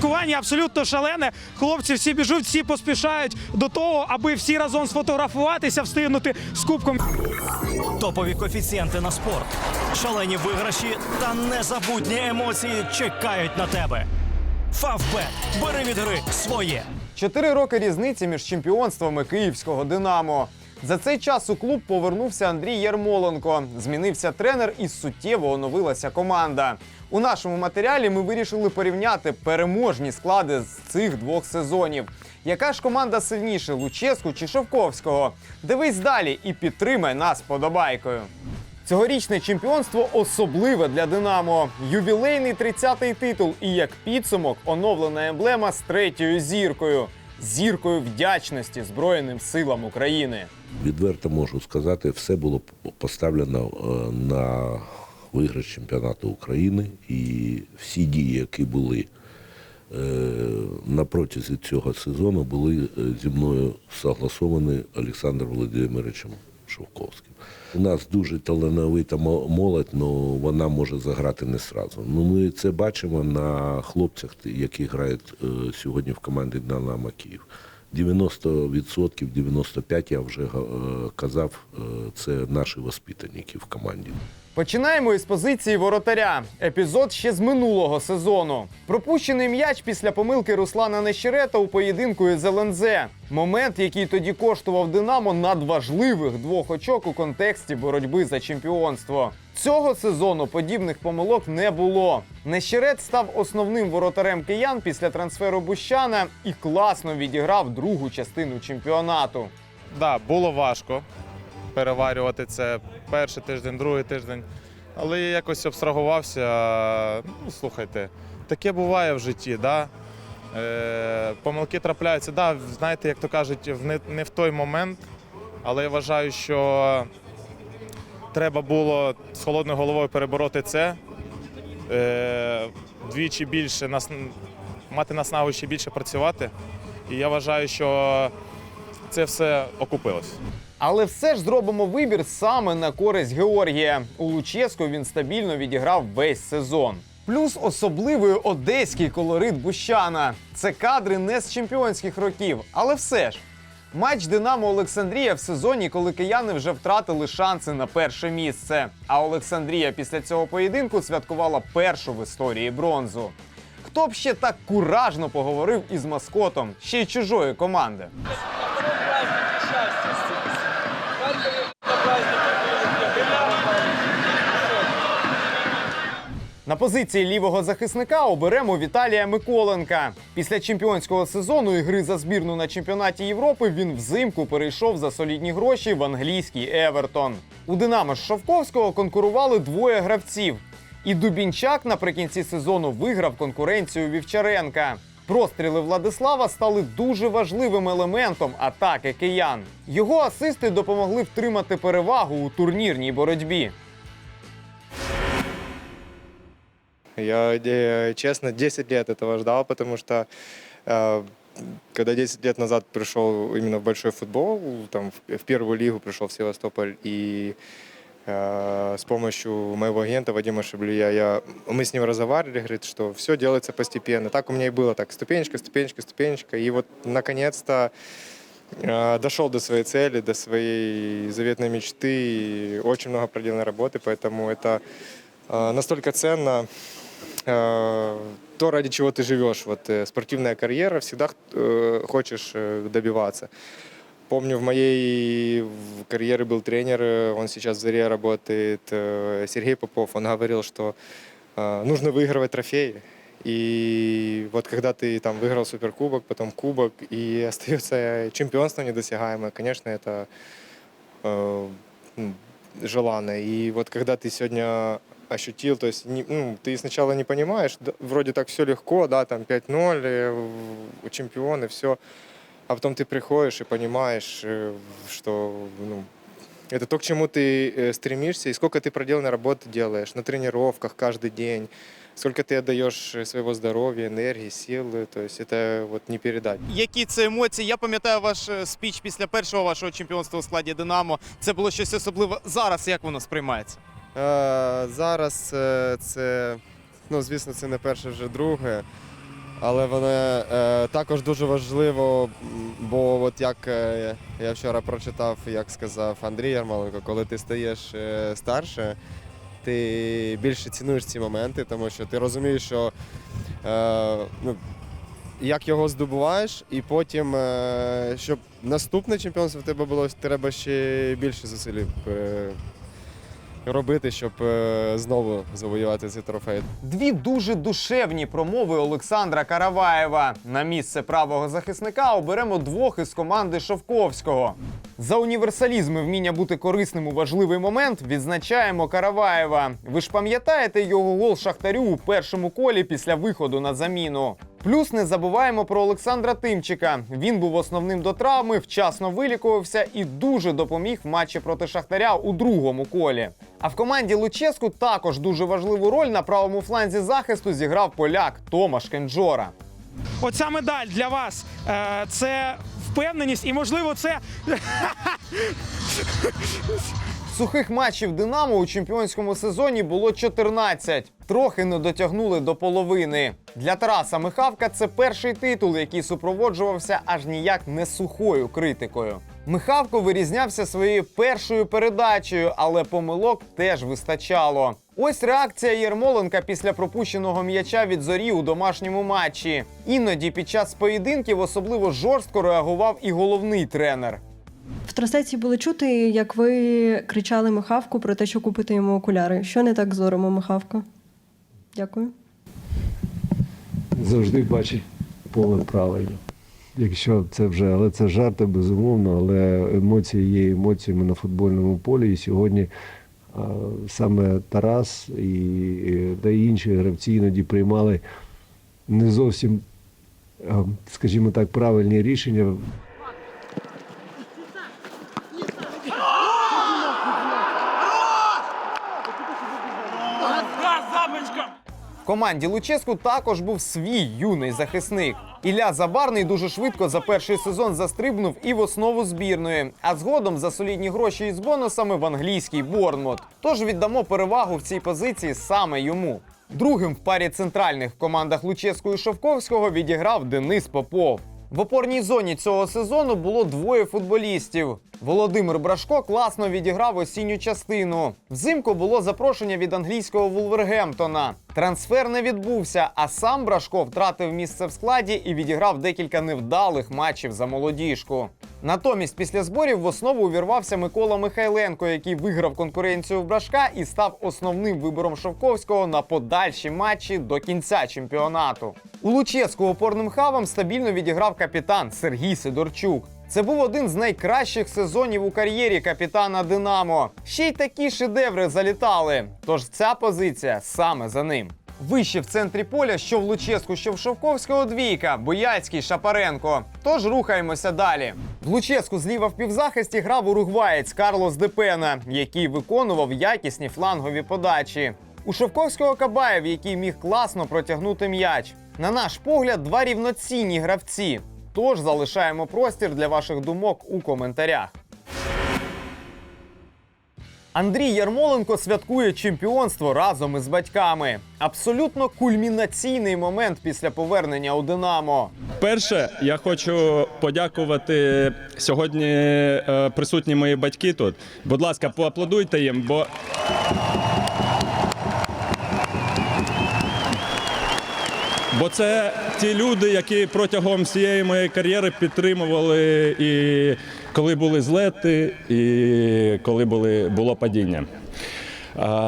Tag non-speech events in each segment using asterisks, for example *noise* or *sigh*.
святкування абсолютно шалене. Хлопці всі біжуть, всі поспішають до того, аби всі разом сфотографуватися, встигнути з кубком. Топові коефіцієнти на спорт, шалені виграші та незабутні емоції чекають на тебе. Фавбет. Бери від гри своє. Чотири роки різниці між чемпіонствами київського Динамо. За цей час у клуб повернувся Андрій Ярмоленко. Змінився тренер і суттєво оновилася команда. У нашому матеріалі ми вирішили порівняти переможні склади з цих двох сезонів. Яка ж команда сильніше Луческу чи Шовковського? Дивись далі і підтримай нас подобайкою. Цьогорічне чемпіонство особливе для Динамо. Ювілейний 30-й титул і як підсумок оновлена емблема з третьою зіркою зіркою вдячності Збройним силам України. Відверто можу сказати, все було поставлено е, на виграш чемпіонату України, і всі дії, які були е, на протязі цього сезону, були е, зі мною согласовані Олександром Володимировичем Шовковським. У нас дуже талановита молодь, але вона може заграти не сразу. Ну, ми це бачимо на хлопцях, які грають е, сьогодні в команді Динамо Київ. 90%, 95% я вже е, казав, е, це наші воспитанники в команді. Починаємо із позиції воротаря. Епізод ще з минулого сезону. Пропущений м'яч після помилки Руслана Нещерета у поєдинку із ЛНЗ. Момент, який тоді коштував Динамо надважливих двох очок у контексті боротьби за чемпіонство. Цього сезону подібних помилок не було. Нещерет став основним воротарем киян після трансферу Бущана і класно відіграв другу частину чемпіонату. Да, було важко переварювати це перший тиждень, другий тиждень. Але я якось абстрагувався. Ну, слухайте, таке буває в житті, да? Е, помилки трапляються. Да, знаєте, як то кажуть, в не, не в той момент. Але я вважаю, що треба було з холодною головою перебороти це. Е, двічі більше нас, мати наснагу ще більше працювати. І я вважаю, що це все окупилось. Але все ж зробимо вибір саме на користь Георгія. У Луческу він стабільно відіграв весь сезон. Плюс особливий одеський колорит Бущана. Це кадри не з чемпіонських років, але все ж. Матч Динамо Олександрія в сезоні, коли кияни вже втратили шанси на перше місце. А Олександрія після цього поєдинку святкувала першу в історії бронзу. Хто б ще так куражно поговорив із маскотом ще й чужої команди? На позиції лівого захисника оберемо Віталія Миколенка. Після чемпіонського сезону і гри за збірну на чемпіонаті Європи він взимку перейшов за солідні гроші в англійський Евертон. У Динамо з Шовковського конкурували двоє гравців. І Дубінчак наприкінці сезону виграв конкуренцію Вівчаренка. Простріли Владислава стали дуже важливим елементом атаки киян. Його асисти допомогли втримати перевагу у турнірній боротьбі. Я, э, честно, 10 лет этого ждал, потому что э, когда 10 лет назад пришел именно в большой футбол, там, в, в первую лигу пришел в Севастополь, и э, с помощью моего агента Вадима Шаблюя я, мы с ним разговаривали, говорит, что все делается постепенно. Так у меня и было, так ступенечка, ступенечка, ступенечка. И вот наконец-то э, дошел до своей цели, до своей заветной мечты. И очень много проделанной работы, поэтому это э, настолько ценно. Э, то, ради чего ты живешь. Вот э, спортивная карьера, всегда э, хочешь э, добиваться. Помню, в моей в- карьере был тренер, э, он сейчас в «Заре» работает, э, Сергей Попов. Он говорил, что э, нужно выигрывать трофеи. И вот когда ты там выиграл суперкубок, потом кубок, и остается чемпионство недосягаемое, конечно, это э, ну, желанно. И вот когда ты сегодня ощутил, то есть не- ну, ты сначала не понимаешь, да, вроде так все легко, да, там 5-0, э, в- чемпионы, все, а потом ты приходишь и понимаешь, э, что ну, это то, к чему ты э, стремишься, и сколько ты проделанной работы делаешь на тренировках каждый день, сколько ты отдаешь э, своего здоровья, энергии, силы, то есть это вот не передать. Які це емоції? Я пам'ятаю ваш е, спіч після першого вашого чемпіонства у складі Динамо. Це було щось особливе. Зараз як воно сприймається? Е, Зараз е, це, ну звісно, це не перше, вже друге. але воно е, також дуже важливо, бо от як я вчора прочитав, як сказав Андрій Ярмоленко, коли ти стаєш старше, ти більше цінуєш ці моменти, тому що ти розумієш, що ну, як його здобуваєш, і потім, щоб наступне чемпіонство в тебе було, треба ще більше зусиль е, робити, щоб е, знову завоювати цей трофей. Дві дуже душевні промови Олександра Караваєва. На місце правого захисника оберемо двох із команди Шовковського. За універсалізм і вміння бути корисним у важливий момент відзначаємо Караваєва. Ви ж пам'ятаєте його гол Шахтарю у першому колі після виходу на заміну. Плюс не забуваємо про Олександра Тимчика. Він був основним до травми, вчасно вилікувався і дуже допоміг в матчі проти Шахтаря у другому колі. А в команді Луческу також дуже важливу роль на правому фланзі захисту зіграв поляк Томаш Кенджора. Оця медаль для вас е, це впевненість, і можливо, це *laughs* Сухих матчів Динамо у чемпіонському сезоні було 14. Трохи не дотягнули до половини. Для Тараса Михавка це перший титул, який супроводжувався аж ніяк не сухою критикою. Михавко вирізнявся своєю першою передачею, але помилок теж вистачало. Ось реакція Єрмоленка після пропущеного м'яча від зорі у домашньому матчі. Іноді під час поєдинків особливо жорстко реагував і головний тренер. Трансляції було чути, як ви кричали Михавку про те, що купити йому окуляри. Що не так з зором Михавка? Дякую. завжди бачить поле правильно. Якщо це вже, але це жарти, безумовно, але емоції є емоціями на футбольному полі. І сьогодні а, саме Тарас і, та інші гравці іноді приймали не зовсім, а, скажімо так, правильні рішення. В команді Луческу також був свій юний захисник. Ілля Забарний дуже швидко за перший сезон застрибнув і в основу збірної, а згодом за солідні гроші із бонусами в англійський Борнмут. Тож віддамо перевагу в цій позиції саме йому. Другим в парі центральних в командах Луческу і Шовковського відіграв Денис Попов. В опорній зоні цього сезону було двоє футболістів. Володимир Брашко класно відіграв осінню частину. Взимку було запрошення від англійського Вулвергемптона. Трансфер не відбувся, а сам Брашко втратив місце в складі і відіграв декілька невдалих матчів за молодіжку. Натомість після зборів в основу увірвався Микола Михайленко, який виграв конкуренцію в Брашка і став основним вибором Шовковського на подальші матчі до кінця чемпіонату. У Луческу опорним хавом стабільно відіграв капітан Сергій Сидорчук. Це був один з найкращих сезонів у кар'єрі капітана Динамо. Ще й такі шедеври залітали. Тож ця позиція саме за ним. Вище в центрі поля, що в Луческу, що в Шовковського двійка, Бояцький, Шапаренко. Тож рухаємося далі. В Луческу зліва в півзахисті грав уругваєць Карлос Депена, який виконував якісні флангові подачі. У Шовковського Кабаєв, який міг класно протягнути м'яч. На наш погляд, два рівноцінні гравці. Тож залишаємо простір для ваших думок у коментарях. Андрій Ярмоленко святкує чемпіонство разом із батьками. Абсолютно кульмінаційний момент після повернення у Динамо. Перше, я хочу подякувати сьогодні е, присутні мої батьки тут. Будь ласка, поаплодуйте їм, бо. Бо це ті люди, які протягом всієї моєї кар'єри підтримували і коли були злети, і коли були, було падіння.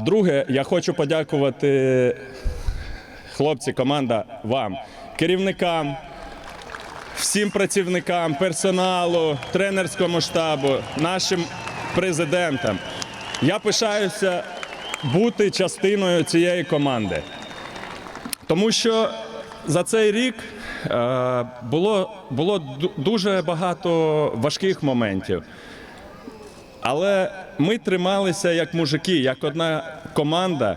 Друге, я хочу подякувати хлопці, команда вам, керівникам, всім працівникам, персоналу, тренерському штабу, нашим президентам. Я пишаюся бути частиною цієї команди. Тому що за цей рік е, було, було дуже багато важких моментів. Але ми трималися як мужики, як одна команда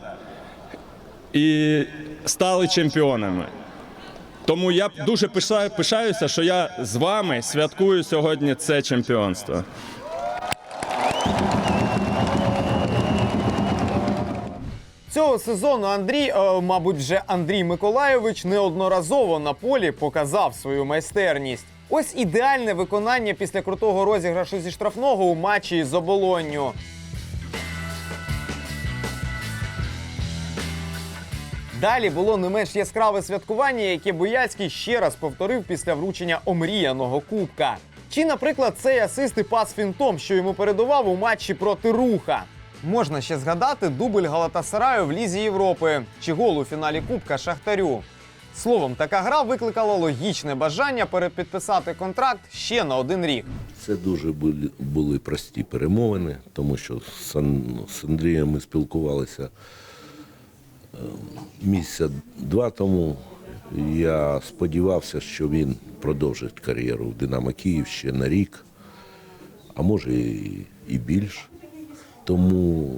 і стали чемпіонами. Тому я дуже пишаюся, що я з вами святкую сьогодні це чемпіонство. Цього сезону Андрій, е, мабуть, вже Андрій Миколайович неодноразово на полі показав свою майстерність. Ось ідеальне виконання після крутого розіграшу зі штрафного у матчі із оболонню. Далі було не менш яскраве святкування, яке Бояцький ще раз повторив після вручення омріяного кубка. Чи, наприклад, цей асист і пас фінтом, що йому передував у матчі проти руха. Можна ще згадати дубль Галатасараю в Лізі Європи чи гол у фіналі Кубка Шахтарю. Словом, така гра викликала логічне бажання перепідписати контракт ще на один рік. Це дуже були, були прості перемовини, тому що з, з Андрієм ми спілкувалися е, місяця два тому. Я сподівався, що він продовжить кар'єру в Динамо Київ ще на рік, а може і більше. Тому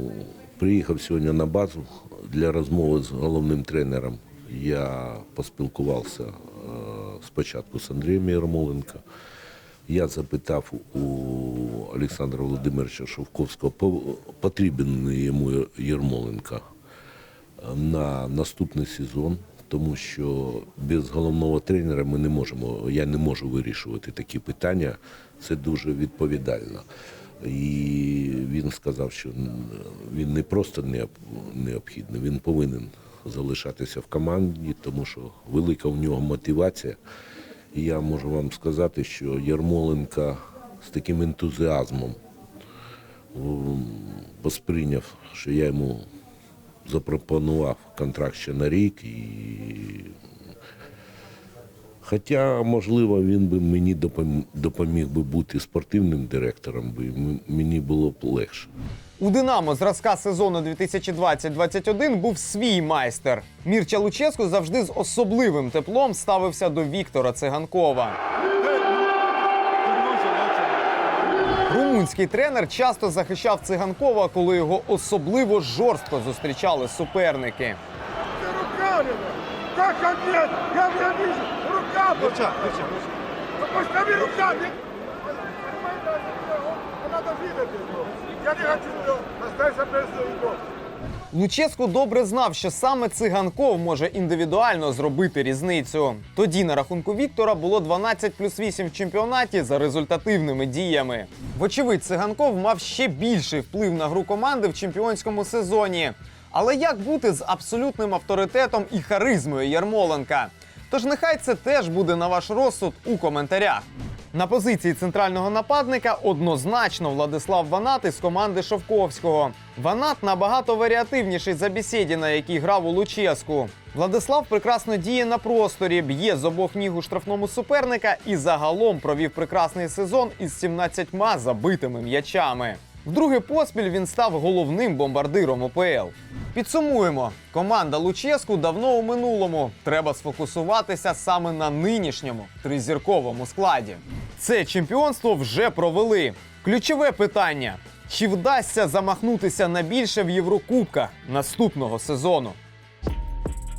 приїхав сьогодні на базу для розмови з головним тренером. Я поспілкувався е, спочатку з Андрієм Ярмоленко. Я запитав у Олександра Володимировича Шовковського, потрібен йому Єрмоленко на наступний сезон, тому що без головного тренера ми не можемо, я не можу вирішувати такі питання. Це дуже відповідально. І він сказав, що він не просто необхідний, він повинен залишатися в команді, тому що велика в нього мотивація. І я можу вам сказати, що Ярмоленко з таким ентузіазмом посприйняв, що я йому запропонував контракт ще на рік. І... Хоча, можливо, він би мені допоміг би бути спортивним директором, би мені було б легше. У Динамо зразка сезону 2020-21 був свій майстер. Мірча Луческу завжди з особливим теплом ставився до Віктора Циганкова. Румунський тренер часто захищав циганкова, коли його особливо жорстко зустрічали суперники. руками! Как нет? Я луча, Ну постави руками! Я не хочу его! Без него! Луческу добре знав, що саме циганков може індивідуально зробити різницю. Тоді на рахунку Віктора було 12 плюс 8 в чемпіонаті за результативними діями. Вочевидь, циганков мав ще більший вплив на гру команди в чемпіонському сезоні. Але як бути з абсолютним авторитетом і харизмою Ярмоленка? Тож нехай це теж буде на ваш розсуд у коментарях. На позиції центрального нападника однозначно Владислав Ванат із команди Шовковського. Ванат набагато варіативніший за Бісєдіна, який грав у Луческу. Владислав прекрасно діє на просторі, б'є з обох ніг у штрафному суперника і загалом провів прекрасний сезон із 17 забитими м'ячами. Вдруге поспіль він став головним бомбардиром ОПЛ. Підсумуємо, команда Луческу давно у минулому. Треба сфокусуватися саме на нинішньому тризірковому складі. Це чемпіонство вже провели. Ключове питання: чи вдасться замахнутися на більше в Єврокубках наступного сезону?